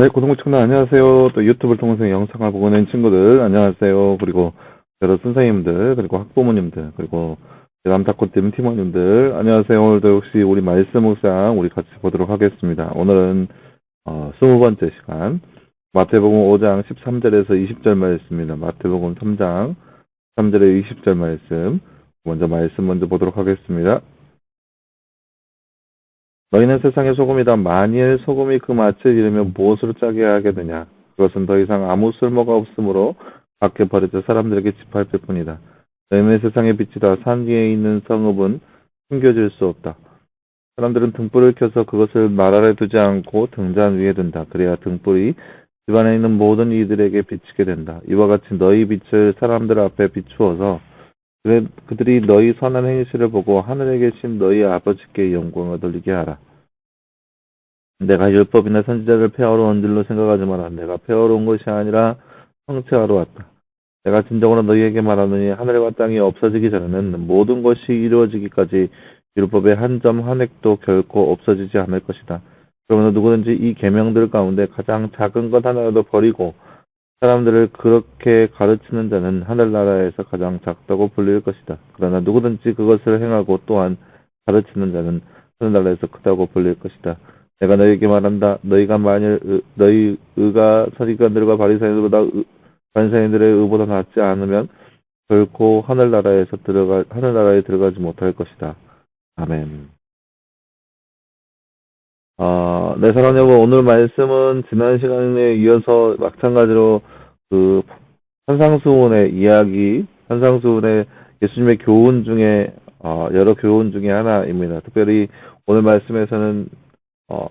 네, 고등부청장 안녕하세요. 또 유튜브를 통해서 영상을 보고 있는 친구들 안녕하세요. 그리고 여러 선생님들, 그리고 학부모님들, 그리고 남타코팀 팀원님들 안녕하세요. 오늘도 역시 우리 말씀 묵상 우리 같이 보도록 하겠습니다. 오늘은 어, 20번째 시간 마태복음 5장 13절에서 20절 말씀입니다. 마태복음 3장 3절에 20절 말씀 먼저 말씀 먼저 보도록 하겠습니다. 너희는 세상의 소금이다. 만일 소금이 그 맛을 잃으면 무엇으로 짜게 하겠느냐? 그것은 더 이상 아무 쓸모가 없으므로 밖에 버려져 사람들에게 짓밟힐 뿐이다. 너희는 세상의 빛이다. 산 위에 있는 성읍은 숨겨질 수 없다. 사람들은 등불을 켜서 그것을 말 아래 두지 않고 등잔 위에 둔다. 그래야 등불이 집안에 있는 모든 이들에게 비치게 된다. 이와 같이 너희 빛을 사람들 앞에 비추어서 그들이 너희 선한 행실을 보고 하늘에 계신 너희 아버지께 영광을 돌리게 하라. 내가 율법이나 선지자를 폐하러 온 줄로 생각하지 마라. 내가 폐하러 온 것이 아니라 성취하러 왔다. 내가 진정으로 너희에게 말하느니 하늘과 땅이 없어지기 전에는 모든 것이 이루어지기까지 율법의 한 점 한 획도 결코 없어지지 않을 것이다. 그러므로 누구든지 이 계명들 가운데 가장 작은 것 하나라도 버리고 사람들을 그렇게 가르치는 자는 하늘나라에서 가장 작다고 불릴 것이다. 그러나 누구든지 그것을 행하고 또한 가르치는 자는 하늘나라에서 크다고 불릴 것이다. 내가 너희에게 말한다. 너희가 만일 의- 너희 의가 서기관들과 바리새인들보다 의- 바리새인들의 의보다 낫지 않으면 결코 하늘나라에서 들어가 하늘나라에 들어가지 못할 것이다. 아멘. 어, 네, 사랑하는 여러분, 오늘 말씀은 지난 시간에 이어서 마찬가지로 그 한상수훈의 이야기, 한상수훈의 예수님의 교훈 중에 어, 여러 교훈 중에 하나입니다. 특별히 오늘 말씀에서는 어,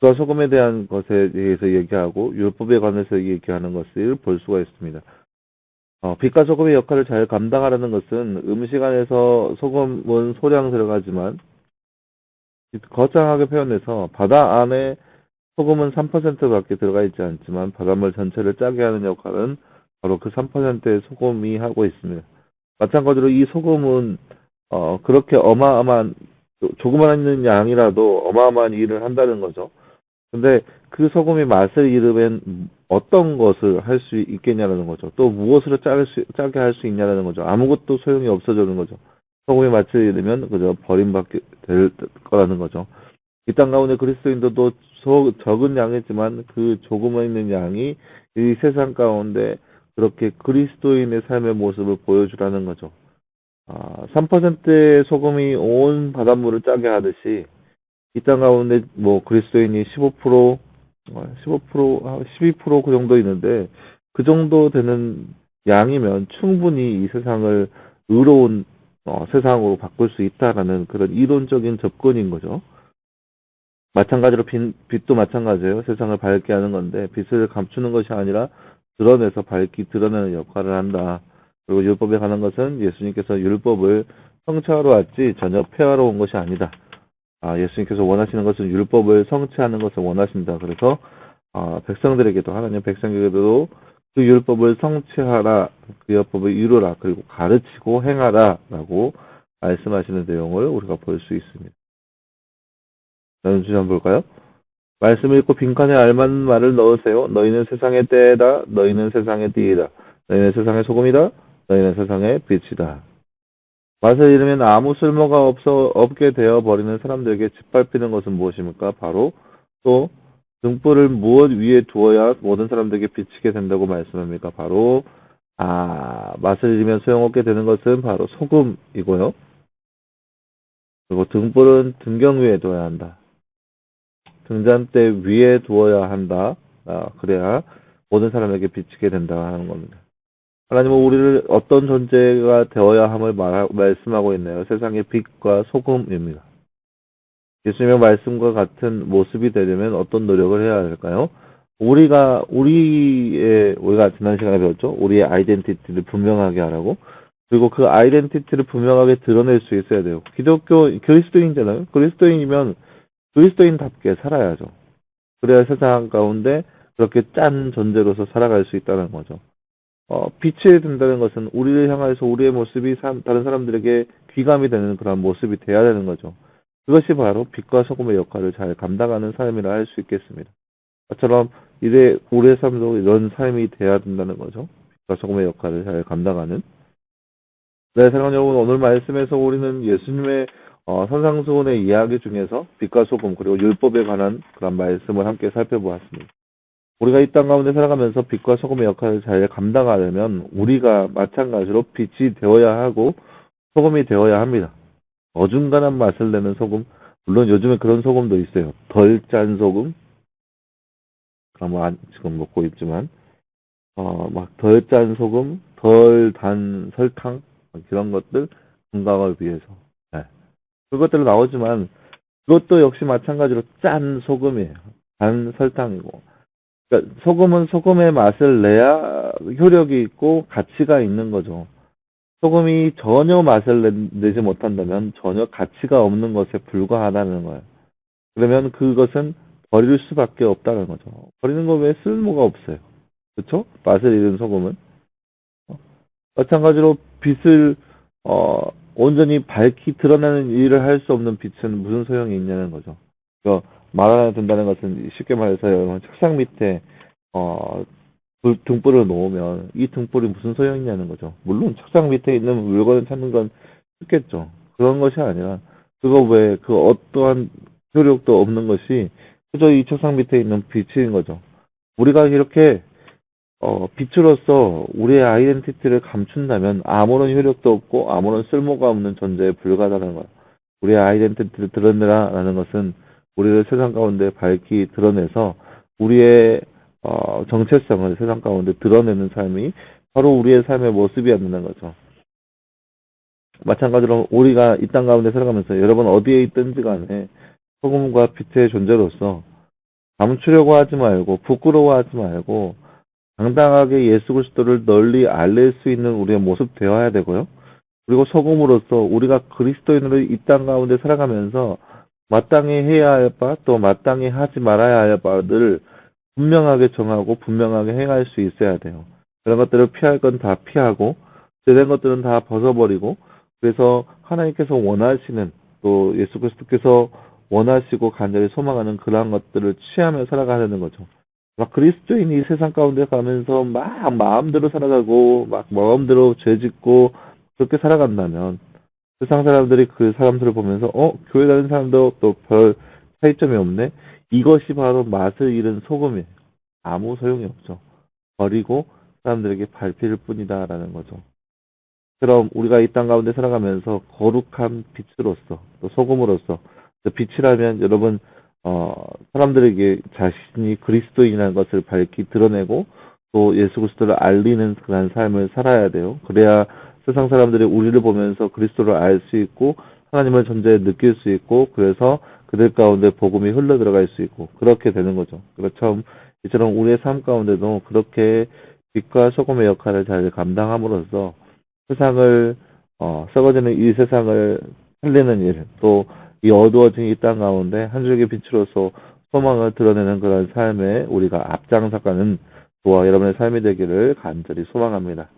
그 소금에 대한 것에 대해서 얘기하고 율법에 관해서 얘기하는 것을 볼 수가 있습니다. 어, 빛과 소금의 역할을 잘 감당하라는 것은 음식 안에서 소금은 소량 들어가지만 거창하게 표현해서 바다 안에 소금은 3%밖에 들어가 있지 않지만 바닷물 전체를 짜게 하는 역할은 바로 그 3%의 소금이 하고 있습니다. 마찬가지로 이 소금은 어, 그렇게 어마어마한 조그마한 양이라도 어마어마한 일을 한다는 거죠. 근데 그 소금이 맛을 잃으면 어떤 것을 할 수 있겠냐라는 거죠. 또 무엇으로 짜게 할 수 있냐라는 거죠. 아무것도 소용이 없어지는 거죠. 소금의 맛을 잃으면 그저 버림받게 될 거라는 거죠. 이 땅 가운데 그리스도인들도 소- 적은 양이지만 그 조금에 있는 양이 이 세상 가운데 그렇게 그리스도인의 삶의 모습을 보여주라는 거죠. 아, 3%의 소금이 온 바닷물을 짜게 하듯이 이 땅 가운데 뭐 그리스도인이 15% 어, 15% 12%그 정도 있는데 그 정도 되는 양이면 충분히 이 세상을 의로운 어, 세상으로 바꿀 수 있다라는 그런 이론적인 접근인 거죠. 마찬가지로 빛, 빛도 마찬가지예요. 세상을 밝게 하는 건데 빛을 감추는 것이 아니라 드러내서 밝히 드러내는 역할을 한다. 그리고 율법에 관한 것은 예수님께서 율법을 성취하러 왔지 전혀 폐하러 온 것이 아니다. 아, 예수님께서 원하시는 것은 율법을 성취하는 것을 원하신다. 그래서 아, 백성들에게도 하나님 백성에게도 그 율법을 성취하라, 그 율법을 이루라, 그리고 가르치고 행하라라고 말씀하시는 내용을 우리가 볼 수 있습니다. 다음 주제 한번 볼까요? 말씀 읽고 빈칸에 알맞는 말을 넣으세요. 너희는 세상의 때다. 너희는 세상의 띠이다. 너희는 세상의 소금이다. 너희는 세상의 빛이다. 맛을 잃으면 아무 쓸모가 없어 없게 되어 버리는 사람들에게 짓밟히는 것은 무엇입니까? 바로 또 등불을 무엇 위에 두어야 모든 사람들에게 비치게 된다고 말씀합니까? 바로 아 맛을 잃으면 소용없게 되는 것은 바로 소금이고요. 그리고 등불은 등경 위에 두어야 한다. 등잔대 위에 두어야 한다. 아, 그래야 모든 사람에게 비치게 된다 하는 겁니다. 하나님은 우리를 어떤 존재가 되어야 함을 말, 말씀하고 있네요. 세상의 빛과 소금입니다. 예수님의 말씀과 같은 모습이 되려면 어떤 노력을 해야 할까요? 우리가, 우리의, 우리가 지난 시간에 배웠죠? 우리의 아이덴티티를 분명하게 하라고. 그리고 그 아이덴티티를 분명하게 드러낼 수 있어야 돼요. 기독교, 그리스도인이잖아요? 그리스도인이면 그리스도인답게 살아야죠. 그래야 세상 가운데 그렇게 짠 존재로서 살아갈 수 있다는 거죠. 어, 빛이 된다는 것은 우리를 향해서 우리의 모습이 사- 다른 사람들에게 귀감이 되는 그런 모습이 돼야 되는 거죠. 그것이 바로 빛과 소금의 역할을 잘 감당하는 삶이라 할 수 있겠습니다. 처럼 이래 우리의 삶도 이런 삶이 돼야 된다는 거죠. 빛과 소금의 역할을 잘 감당하는. 네, 사랑하는 여러분, 오늘 말씀에서 우리는 예수님의 어, 선상수훈의 이야기 중에서 빛과 소금 그리고 율법에 관한 그런 말씀을 함께 살펴보았습니다. 우리가 이 땅 가운데 살아가면서 빛과 소금의 역할을 잘 감당하려면 우리가 마찬가지로 빛이 되어야 하고 소금이 되어야 합니다. 어중간한 맛을 내는 소금, 물론 요즘에 그런 소금도 있어요. 덜 짠 소금, 안- 지금 먹고 있지만, 어, 막 덜 짠 소금, 덜 단 설탕, 막 이런 것들 건강을 위해서. 네. 그것들은 나오지만 그것도 역시 마찬가지로 짠 소금이에요. 단 설탕이고. 그러니까 소금은 소금의 맛을 내야 효력이 있고 가치가 있는 거죠. 소금이 전혀 맛을 내- 내지 못한다면 전혀 가치가 없는 것에 불과하다는 거예요. 그러면 그것은 버릴 수밖에 없다는 거죠. 버리는 거 왜 쓸모가 없어요. 그렇죠? 맛을 잃은 소금은. 어, 마찬가지로 빛을 어, 온전히 밝히 드러나는 일을 할 수 없는 빛은 무슨 소용이 있냐는 거죠. 그러니까 말 하나 된다는 것은 쉽게 말해서 여러분 책상 밑에 어, 불- 등불을 놓으면 이 등불이 무슨 소용이 있냐는 거죠. 물론 책상 밑에 있는 물건을 찾는 건 쉽겠죠. 그런 것이 아니라 그거 외에 그 어떠한 효력도 없는 것이 그저 이 책상 밑에 있는 빛인 거죠. 우리가 이렇게 어, 빛으로서 우리의 아이덴티티를 감춘다면 아무런 효력도 없고 아무런 쓸모가 없는 존재에 불과하다는 거예요. 우리의 아이덴티티를 드러내라라는 것은 우리를 세상 가운데 밝히 드러내서 우리의 어, 정체성을 세상 가운데 드러내는 삶이 바로 우리의 삶의 모습이었는 거죠. 마찬가지로 우리가 이 땅 가운데 살아가면서 여러분 어디에 있든지 간에 소금과 빛의 존재로서 감추려고 하지 말고 부끄러워하지 말고 당당하게 예수 그리스도를 널리 알릴 수 있는 우리의 모습 되어야 되고요. 그리고 소금으로서 우리가 그리스도인으로 이 땅 가운데 살아가면서 마땅히 해야 할 바 또 마땅히 하지 말아야 할 바를 분명하게 정하고 분명하게 행할 수 있어야 돼요. 그런 것들을 피할 건 다 피하고 제된 것들은 다 벗어버리고 그래서 하나님께서 원하시는 또 예수 그리스도께서 원하시고 간절히 소망하는 그러한 것들을 취하며 살아가는 거죠. 막 그리스도인이 이 세상 가운데 가면서 막 마음대로 살아가고 막 마음대로 죄짓고 그렇게 살아간다면 세상 사람들이 그 사람들을 보면서 어 교회 다니는 사람도 또 별 차이점이 없네 이것이 바로 맛을 잃은 소금이에요. 아무 소용이 없죠. 버리고 사람들에게 밟힐 뿐이다라는 거죠. 그럼 우리가 이 땅 가운데 살아가면서 거룩한 빛으로서 또 소금으로서 또 빛이라면 여러분 어, 사람들에게 자신이 그리스도인이라는 것을 밝히 드러내고 또 예수 그리스도를 알리는 그런 삶을 살아야 돼요. 그래야 세상 사람들이 우리를 보면서 그리스도를 알 수 있고 하나님의 존재에 느낄 수 있고 그래서 그들 가운데 복음이 흘러 들어갈 수 있고 그렇게 되는 거죠. 그렇죠. 이처럼 우리의 삶 가운데도 그렇게 빛과 소금의 역할을 잘 감당함으로써 세상을 어, 썩어지는 이 세상을 살리는 일, 또 이 어두워진 이 땅 가운데 한 줄기 빛으로서 소망을 드러내는 그런 삶에 우리가 앞장서가는 저와 여러분의 삶이 되기를 간절히 소망합니다.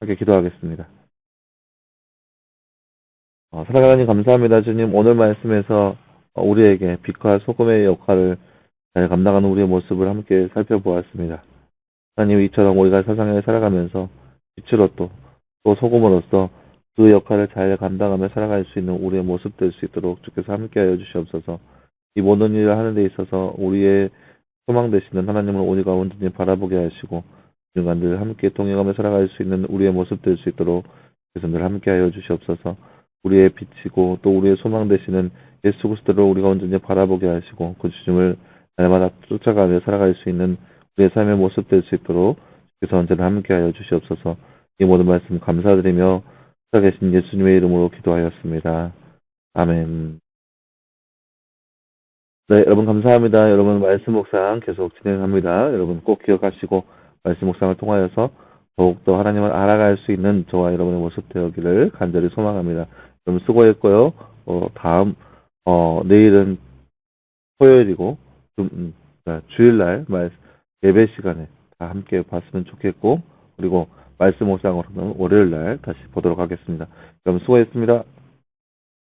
함께 기도하겠습니다. 어, 사랑하는 하나님 감사합니다. 주님 오늘 말씀에서 어, 우리에게 빛과 소금의 역할을 잘 감당하는 우리의 모습을 함께 살펴보았습니다. 하나님 이처럼 우리가 세상에 살아가면서 빛으로 또, 또 소금으로서 그 역할을 잘 감당하며 살아갈 수 있는 우리의 모습 될 수 있도록 주께서 함께하여 주시옵소서. 이 모든 일을 하는 데 있어서 우리의 소망 되시는 하나님을 우리가 온전히 바라보게 하시고 중간들 함께 동행하며 살아갈 수 있는 우리의 모습 될 수 있도록 주께서 늘 함께하여 주시옵소서. 우리의 빛이고 또 우리의 소망 되시는 예수 그리스도를 우리가 온전히 바라보게 하시고 그 주님을 날마다 쫓아가며 살아갈 수 있는 우리의 삶의 모습 될 수 있도록 주께서 언제나 함께하여 주시옵소서. 이 모든 말씀 감사드리며 살아계신 예수님의 이름으로 기도하였습니다. 아멘. 네, 여러분 감사합니다. 여러분 말씀 묵상 계속 진행합니다. 여러분 꼭 기억하시고 말씀 묵상을 통하여서 더욱더 하나님을 알아갈 수 있는 저와 여러분의 모습 되었기를 간절히 소망합니다. 여러분 수고했고요. 어, 다음 어, 내일은 토요일이고 좀, 음, 네, 주일날 말 예배 시간에 다 함께 봤으면 좋겠고 그리고 말씀 묵상으로는 월요일날 다시 보도록 하겠습니다. 여러분 수고했습니다.